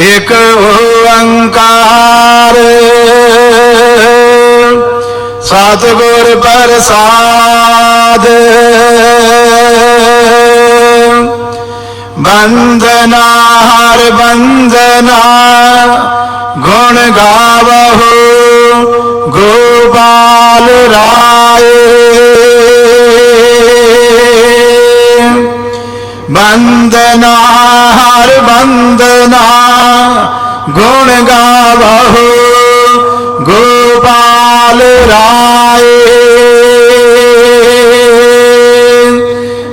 ਇਕ ਓੰਕਾਰ। ਸਤਿਗੁਰ ਪ੍ਰਸਾਦ। ਬੰਦਨਾ ਹਰ ਬੰਦਨਾ ਗੁਣ ਗਾਵਹੁ ਗੋਪਾਲ ਰਾਏ। ਗੁਣ ਗਾਵਹੁ ਗੋਪਾਲ ਰਾਏ।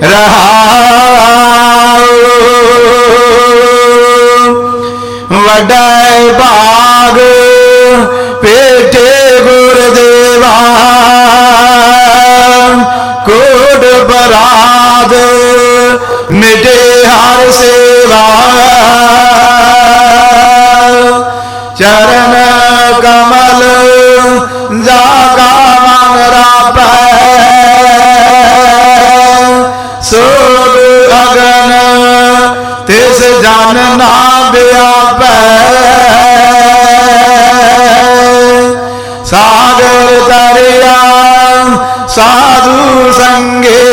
ਰਹਾਉ ਵਡਾਈ ਭਾਗ ਪੇਟੇ ਗੁਰਦੇਵਾ। ਕੋਟ ਬਰਾਦ ਮਿਟੇ ਹਰ ਸੇਵਾ ਸਾਧੂ ਸੰਗੇ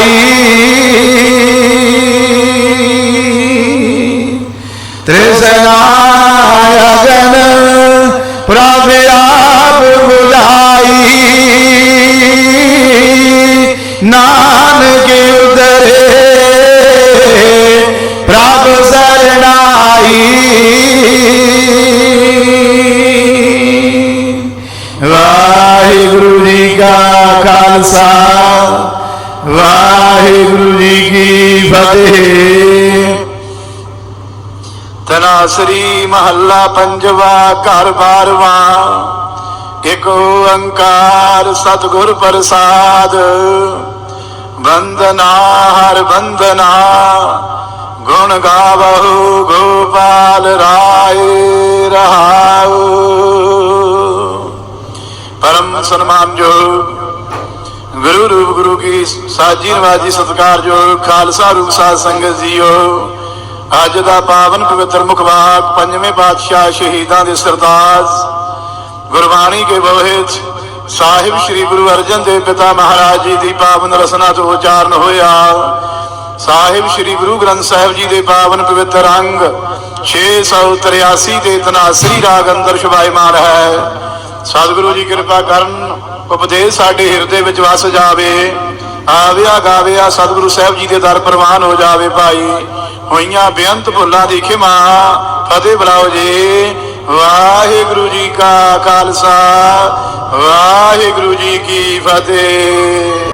ਸਰਨਾਈ ਤ੍ਰਿਸ਼ਨਾ ਅਗਨ ਪ੍ਰਭ ਆਪ 부ਝਾਈ ਨਾਨਕ ਉਦਰੇ ਪ੍ਰਭ ਸਰਨਾਈ ਵਾਹਿਗੁਰੂ ਜੀ ਕਾ ਖਾਲਸਾ। ਵਾਹਿਗੁਰੂ ਜੀ ਕੀ ਫਤਿਹ। ਤਨਾਸਰੀ ਮਹੱਲਾ ਪੰਜਵਾ, ਘਰ ਬਾਰਵਾ, ਇਕ ਓੰਕਾਰ ਸਤਿਗੁਰ ਪ੍ਰਸਾਦ। ਵੰਦਨਾ, ਹਰ ਵੰਦਨਾ, ਗੁਣ ਗਾਵਹੁ, ਗੋਪਾਲ ਰਾਏ ਰਹਾਉ। ਪਰਮ ਜੋ ਗੁਰੂ ਰੂਪ ਗੁਰੂ ਕੀ ਸਾਜੀ ਨਵਾਜੀ ਸਤਿਕਾਰਯੋਗ ਖਾਲਸਾ ਰੂਪ ਸਾਧ ਸੰਗਤ ਜੀਓ। ਅੱਜ ਦਾ ਪਾਵਨ ਪਵਿੱਤਰ ਮੁਖਵਾਕ ਪੰਜਵੇਂ ਪਾਤਸ਼ਾਹ ਸ਼ਹੀਦਾਂ ਦੇ ਸਰਤਾਜ ਗੁਰਬਾਣੀ ਕੇ ਬੋਹਿਤ ਸਾਹਿਬ ਸ੍ਰੀ ਗੁਰੂ ਅਰਜਨ ਦੇਵ ਪਿਤਾ ਮਹਾਰਾਜ ਜੀ ਦੀ ਪਾਵਨ ਰਸਨਾ ਤੋਂ ਉਚਾਰਨ ਹੋਇਆ। ਸਾਹਿਬ ਸ੍ਰੀ ਗੁਰੂ ਗ੍ਰੰਥ ਸਾਹਿਬ ਜੀ ਦੇ ਪਾਵਨ ਪਵਿੱਤਰ ਅੰਗ 683 ਦੇ ਤਨਾਸਰੀ ਰਾਗ ਅੰਦਰ ਸ਼ੁਭਾਇਮਾਨ ਹੈ। ਸਤਿਗੁਰੂ ਜੀ ਕਿਰਪਾ ਕਰਨ ਉਪਦੇਸ਼ ਸਾਡੇ ਹਿਰਦੇ ਵਿੱਚ ਵਸ ਜਾਵੇ, ਆਵਿਆ ਗਾਵਿਆ ਸਤਿਗੁਰੂ ਸਾਹਿਬ ਜੀ ਦੇ ਦਰ ਪ੍ਰਵਾਨ ਹੋ ਜਾਵੇ ਭਾਈ। ਹੋਈਆਂ ਬੇਅੰਤ ਭੁੱਲਾਂ ਦੀ ਖਿਮਾ, ਫਤਿਹ ਬੁਲਾਓ ਜੀ। ਵਾਹਿਗੁਰੂ ਜੀ ਕਾ ਖਾਲਸਾ, ਵਾਹਿਗੁਰੂ ਜੀ ਕੀ ਫਤਿਹ।